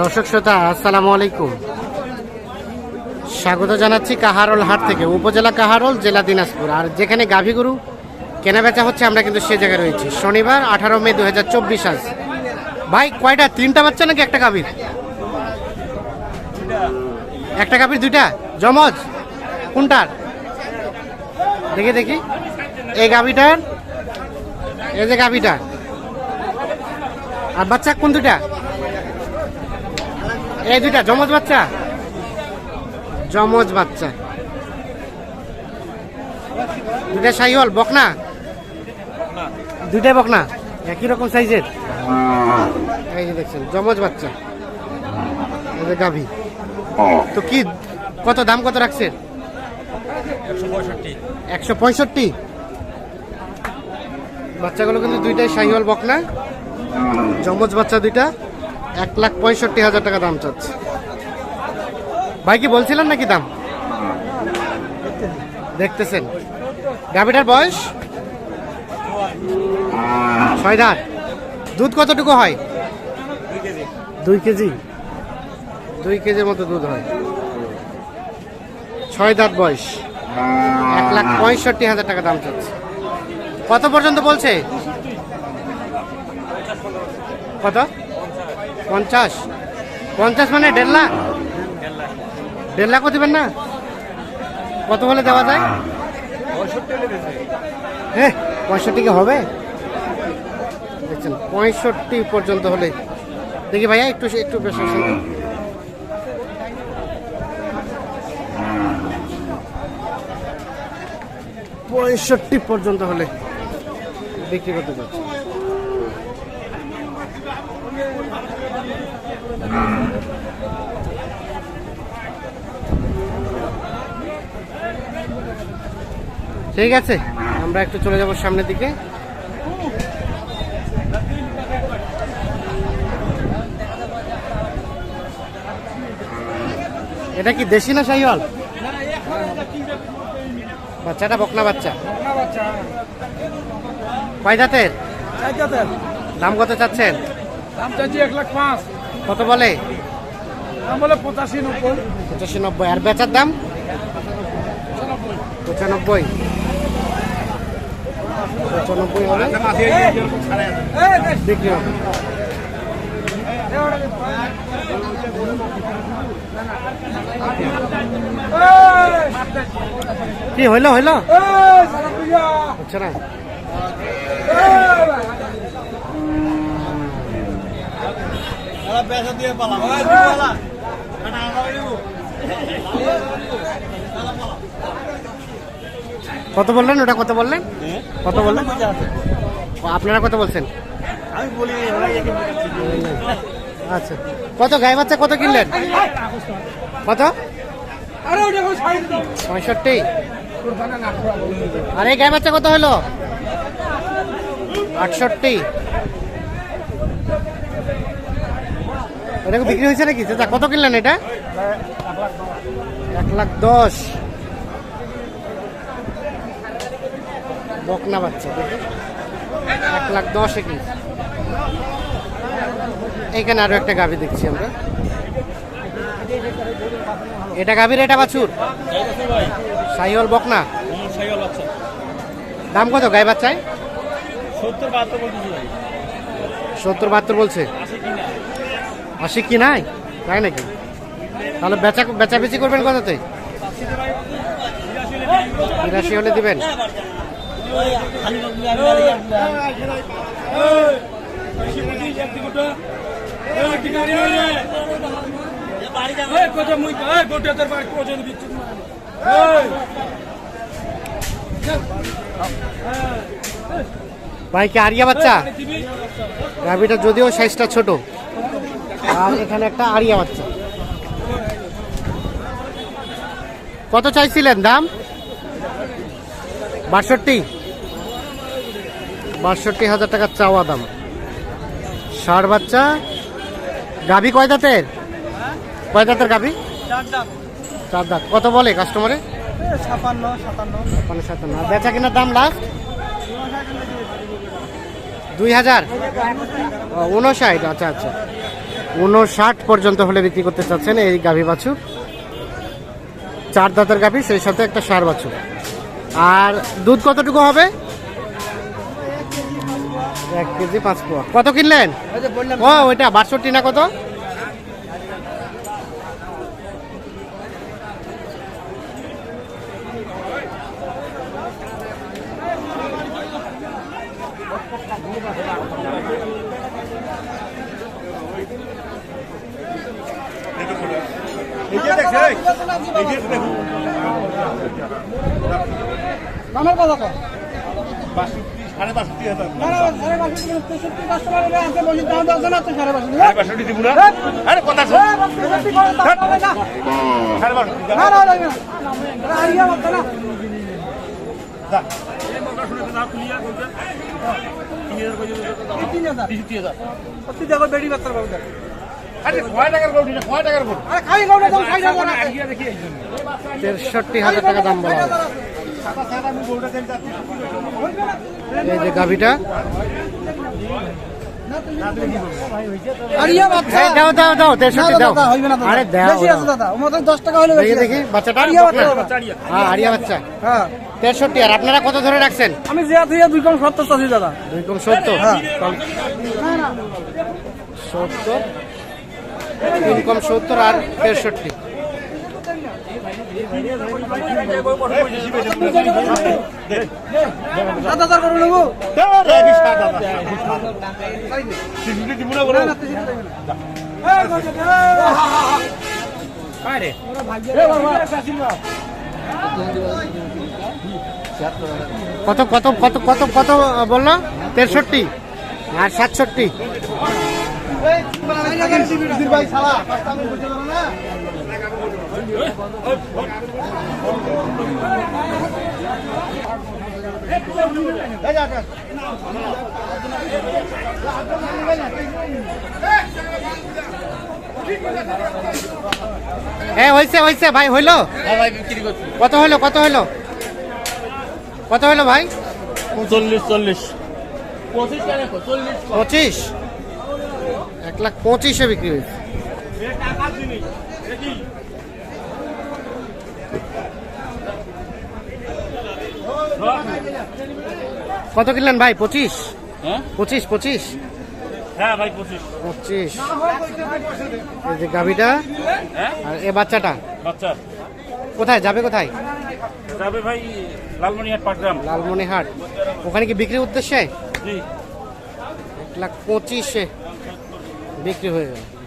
দর্শক শ্রোতা, আসসালামু আলাইকুম। স্বাগত জানাচ্ছি কাহারোল হাট থেকে, উপজেলা কাহারোল, জেলা দিনাজপুর। আর যেখানে গাভী গরু কেনা বেচা হচ্ছে, আমরা কিন্তু সে জায়গায় রয়েছি। শনিবার, আঠারো মে দু হাজার চব্বিশ আজ। ভাই, কয়টা? তিনটা বাচ্চা নাকি একটা গাভীর? একটা গাভীর দুইটা? জমজ কোনটার? দেখি দেখি। এই গাভীটার? এই যে গাভীটা আর বাচ্চা কোন দুটা এই দুইটা জমজ বাচ্চা? জমজ বাচ্চা। দুটা সাইহল, বকনা? দুইটাই বকনা? একই রকম সাইজের? এই যে দেখছেন জমজ বাচ্চা। গাভী। তো কি, কত দাম কত রাখছে? একশো পঁয়ষট্টি। একশো পঁয়ষট্টি বাচ্চাগুলো কিন্তু দুইটাই শাহিওয়াল বকনা। জমজ বাচ্চা দুইটা এক লাখ পঁয়ষট্টি হাজার টাকা দাম চাচ্ছে। ভাই কি বলছিলেন নাকি দাম? দেখতেছেন। গাভিটার বয়স? ছয় দুধ কতটুকু হয়? দুই কেজি। দুই কেজির মতো দুধ হয়। ছয় দাঁত বয়স। এক লাখ পঁয়ষট্টি হাজার টাকা দাম চাচ্ছে। কত পর্যন্ত বলছে? কত? পঞ্চাশ। পঞ্চাশ মানে দেড় লাখ? দেড় লাখও দেবেন না? কত হলে দেওয়া যায়? হ্যাঁ পঁয়ষট্টি কি হবে? দেখছেন, পঁয়ষট্টি পর্যন্ত হলে। দেখি ভাইয়া, একটু একটু বেশি পঁয়ষট্টি পর্যন্ত হলে বিক্রি করতে পারছি। ঠিক আছে আমরা একটু চলে যাব সামনের দিকে। এটা কি দেশি না শাহিওয়াল? বাচ্চাটা বকনা বাচ্চা। কয় দাঁতের দাম কত চাচ্ছেন? দাম চাইছি এক লাখ পাঁচ। কত বলে? দাম বলে পঁচাশি নব্বই। পঁচাশি নব্বই। আর বেচার দাম? পঁচানব্বই। পঁচানব্বই। হলে? বিক্রি হবে। কি হইল হইল? হচ্ছে না। পেশা দিয়ে পালাম কত বললেন? ওটা কত বললেন? কত বললেন? ও, আপনারা কত বলছেন? আমি বলি আচ্ছা। কত গায়ে বাচ্চা কত কিনলেন? কত? পঁয়ষট্টি। আর এই গায়ে বাচ্চা কত হলো? আটষট্টি। এটা বিক্রি হয়েছে নাকি? চাচা কত কিনলেন এটা? এক লাখ দশ। বকনা বাচ্চা এক লাখ দশে কি? এইখানে আরও একটা গাভি দেখছি আমরা। এটা গাভীর এটা বাছুর? সাইহল বকনা? আচ্ছা দাম কত গায়ে বাচ্চায়? সত্তর বাহাত্তর বলছে। আশি কি নাই? তাই নাকি? তাহলে বেচা বেচা বেচি করবেন কততে বিরাশি হলে দিবেন। ভাই, কি আরিয়া বাচ্চা? গাভিটা যদিও সাইজটা ছোট। আর এখানে একটা আরিয়া বাচ্চা। কত চাইছিলেন দাম? বাষট্টি। বাষট্টি হাজার টাকার চাওয়া দাম। ষাট বাচ্চা। গাভি কয় দাঁতের? কয় দাঁতের গাভি? চার দাঁত। কত বলে কাস্টমারে ছাপান্ন সাতান্ন। বেচা কেনার দাম লাস্ট দুই হাজার উনষাট আচ্ছা আচ্ছা। উনষাট পর্যন্ত হলে বিক্রি করতে চাচ্ছেন এই গাভী বাছুর। চার দাঁতের গাভী সেই সাথে একটা সার বাছুর। আর দুধ কতটুকু হবে? এক কেজি পাঁচ পোয়া। কত কিনলেন? ও ওইটা বাষট্টি না কত? আমার কথা সাড়ে বাষট্টি হাজার। সাড়ে বাষট্টি তেষট্টি কাস্টমার এলে আছে বলছি দাম দাও না তো সাড়ে বাষট্টি। সাড়ে বাষট্টি দিব না? আরে কথা শোন। তেষট্টি করে দাও, দাও না। সাড়ে বাষট্টি না, না, লাগবে না। না, আইডিয়া না। তিন হাজার। বেড়ি বাচ্চার বাবু দেখো। তেষট্টি হাজার টাকা দাম বলা এই যে গাভীটা। দাও দাও দাও তেষট্টি দাও। আরে মধ্যে দশ টাকা হলে দেখি বেশি দেখি আছে। বাচ্চাটা আরিয়া বাচ্চা দাদা। হ্যাঁ আরিয়া বাচ্চা। হ্যাঁ। তেষট্টি আর আপনারা কত ধরে রাখছেন? আমি জিয়া দুই কম সত্তর চাষি দাদা। দুই কম সত্তর? হ্যাঁ। সত্তর? তিন কম সত্তর আর তেষট্টি। কত কত কত কত কত বলল? তেষট্টি আর সাতষট্টি। হ্যাঁ হয়েছে হয়েছে ভাই হইল? কত হইল কত হইল? কত হইল ভাই? চল্লিশ চল্লিশ। পঁচিশ পঁচিশ? এক লাখ পঁচিশে বিক্রি হয়েছে। কত কিনলেন ভাই? পঁচিশ? হ্যাঁ? পঁচিশ পঁচিশ? হ্যাঁ ভাই পঁচিশ। পঁচিশ। এই যে গাভিটা হ্যাঁ? আর এ বাচ্চাটা? বাচ্চা। কোথায়? যাবে কোথায়? যাবে ভাই লালমনিহাট পাটগ্রাম। লালমনিহাট। ওখানে কি বিক্রির উদ্দেশ্যে? জি। এক লাখ পঁচিশে। বিক্রি হয়ে গেল